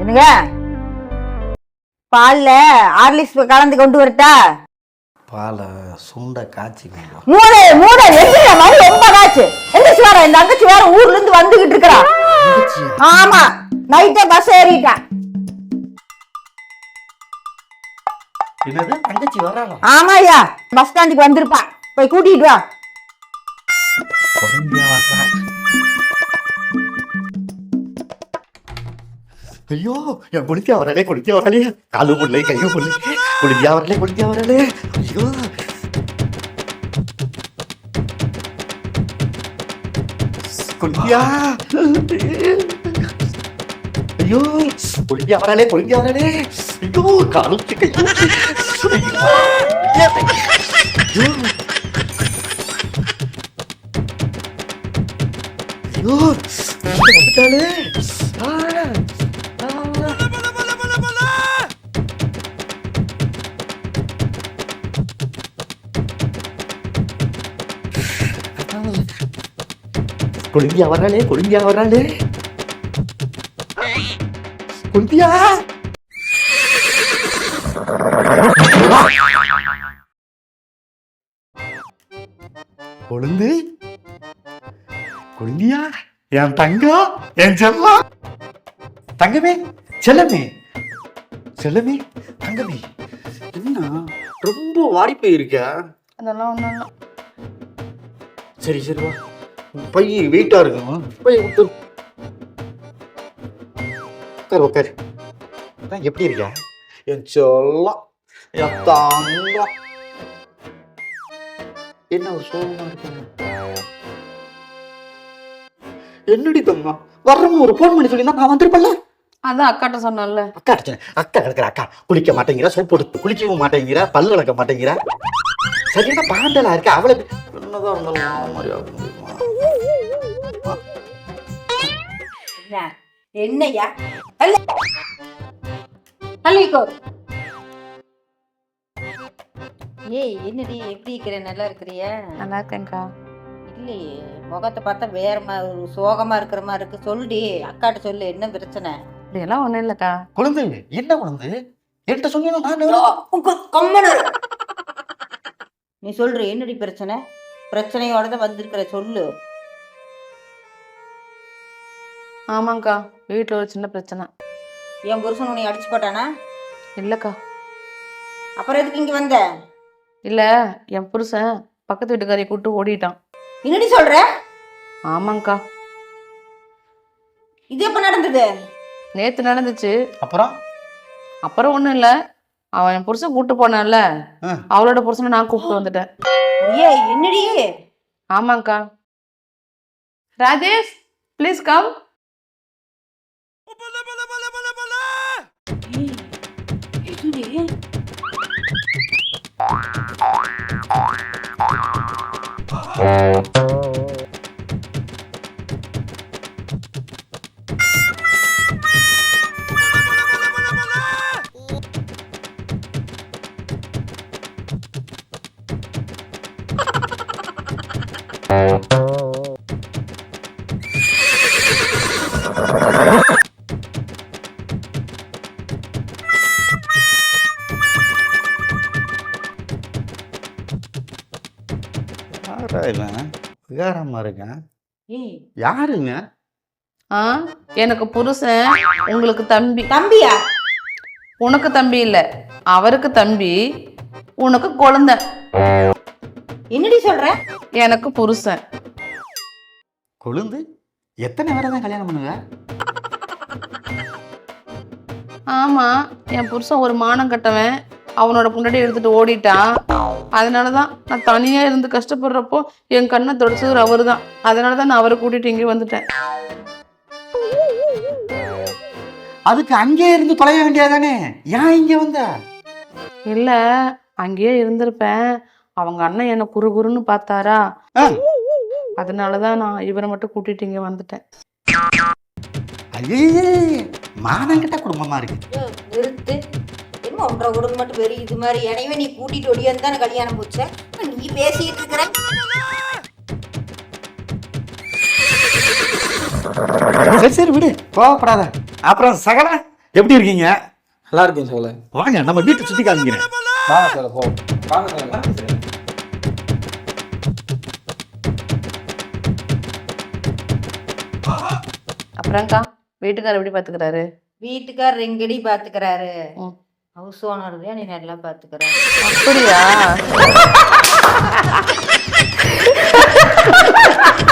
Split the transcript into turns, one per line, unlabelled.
என்னங்க? பால்ல ஹார்லிக்ஸ் கலந்து கொண்டு வரட்டா?
பாலை சுண்ட காய்ச்சிக்கணும்
மூணு மூணு எந்திரிக்க மாதிரி ரொம்ப காச்சு எந்திரிச்சு வர இந்த அங்கச்சி வேற ஊர்ல இருந்து வந்துகிட்டு இருக்கிறா? ஆமா நைட்டே பஸ் ஏறிட்டா
என்னது? தங்கச்சி வராளா
ஆமா ஐயா பஸ் ஸ்டாண்டுக்கு வந்திருப்பா போய் கூட்டிட்டு வா.
ஐயோ என் குளித்தியா வரலே குளித்தியா வரலே காலு புள்ளை கையு புள்ளை குளித்தியா வரலே குளித்தியா வரலே ஐயோ குளித்தியா ஐயோ குளித்தியா வரலே குளித்தியா வரலே ஐயோ காலு கையு ஐயோ ஐயோ ஐயோ குழந்தையா வராளே குழந்தையா வராளே குழந்தையா கொழுந்து? குழந்தையா என் தங்கம் என் செல்லம் தங்கமே செல்லமே. செல்லமே தங்கமே. என்ன? ரொம்ப வாடி போயிருக்க
அதெல்லாம் இல்ல.
சரி சரி வா. பை வெயிட்டா இருக்கும் பை உட்காரு உட்காரு. அதான் எப்படி இருக்க என் செல்லம் என் தங்கம். என்ன ஒரு சோகமா இருக்க என்னடி தங்கம்? வர்றவங்க ஒரு ஃபோன் பண்ணி சொல்லியிருந்தா நான் வந்திருப்பேன்ல.
அதான் அக்காட்ட சொன்னேன்ல.
அக்கா அடிச்சேன். அக்கா கிடக்குற அக்கா. குளிக்க மாட்டேங்கிற சோப்பு எடுத்து குளிக்கவும் மாட்டேங்கிற பல்லு விளக்க மாட்டேங்கிற. சரியான பாண்டலா இருக்க? அவளை என்னதான் இருந்தாலும்
என்னய்யா? தள்ளிக்கோ ஏய் என்னடி எப்படி இருக்கிற? நல்லா இருக்கிறிய?
நல்லா இருக்கேன்க்கா.
இல்லையே முகத்தை பார்த்தா வேற மாதிரி ஒரு சோகமா இருக்கிற மாதிரி இருக்கு. சொல்லுடி அக்காட்ட சொல்லு என்ன பிரச்சனை?
அப்படியெல்லாம் ஒண்ணும் இல்லக்கா.
குழந்தை என்ன குழந்தை? என்கிட்ட சொன்னீங்கன்னா
நீ சொல்ற என்னடி பிரச்சனை? பிரச்சனையோட தான் வந்திருக்கிற சொல்லு.
ஆமாங்க்கா வீட்டில் ஒரு சின்ன பிரச்சனை.
என் புருஷன் உன்னை அடிச்சு போட்டானா?
இல்லைக்கா.
அப்புறம் எதுக்கு இங்க வந்த?
இல்லை என் புருஷன் பக்கத்து வீட்டுக்காரியை கூப்பிட்டு ஓடிட்டான்.
என்னடி சொல்ற?
ஆமாங்க்கா
இது எப்ப நடந்தது?
நேற்று நடந்துச்சு.
அப்புறம்?
அப்புறம் ஒன்றும் இல்லை. அவன் என் புருஷன் கூப்பிட்டு போனான்ல.
ஆ.
அவளோட புருஷனை நான் கூப்பிட்டு வந்துட்டேன்.
ஏய் என்னடி?
ஆமாங்க்கா ராஜேஷ் ப்ளீஸ் கம்
बोले
बोले बोले बोले बोले। ये ये तो नहीं है? இருக்கான்.
ஏய்.
யாருங்க?
ஆ எனக்கு புருஷன் உங்களுக்கு தம்பி.
தம்பியா?
உனக்கு தம்பி இல்லை அவருக்கு தம்பி உனக்கு குழந்தை.
என்னடி சொல்ற?
எனக்கு புருஷன்.
கொழுந்து? எத்தனை பேரை தான் கல்யாணம் பண்ணுவ?
ஆமா என் புருஷன் ஒரு மானம் கட்டவன் அவனோட முன்னாடி எடுத்துட்டு ஓடிட்டான். அதனால தான் நான் தனியா இருந்து கஷ்டப்படுறப்போ என் கண்ணை தொடச்சது அவர் தான் அதனால தான் நான் அவரை கூட்டிட்டு இங்கே வந்துட்டேன்.
அதுக்கு அங்கே இருந்து தொலைய வேண்டியதானே ஏன் இங்க வந்த?
இல்லை அங்கேயே இருந்திருப்பேன். அவங்க அண்ணன் என்னை குறு குறுன்னு பார்த்தாரா. அதனால தான் நான் இவரை மட்டும் கூட்டிட்டு இங்கே வந்துட்டேன்.
ஐயே மானங்கிட்ட குடும்பமா இருக்கு.
என்ன ஒன்றரை குடும்பம் மட்டும் பெரிய இது மாதிரி எனவே நீ கூட்டிட்டு ஒடியாந்து தானே கல்யாணம் போச்ச? நீ பேசிட்டு இருக்கிற?
சரி சரி விடு. கோவப்படாத. அப்புறம் சகல எப்படி இருக்கீங்க?
நல்லா இருக்கேன் சோழ
வாங்க நம்ம வீட்டை சுத்தி காமிக்கிறேன்.
வாங்க சோழ போ. வாங்க சோழ
அப்புறம்க்கா வீட்டுக்காரர் எப்படி பாத்துக்கிறாரு?
வீட்டுக்காரர் எங்கடி பாத்துக்கிறாரு. ஹவுஸ் ஓனர்லையும் நீ நல்லா பார்த்துக்கிறேன்
அப்படியா?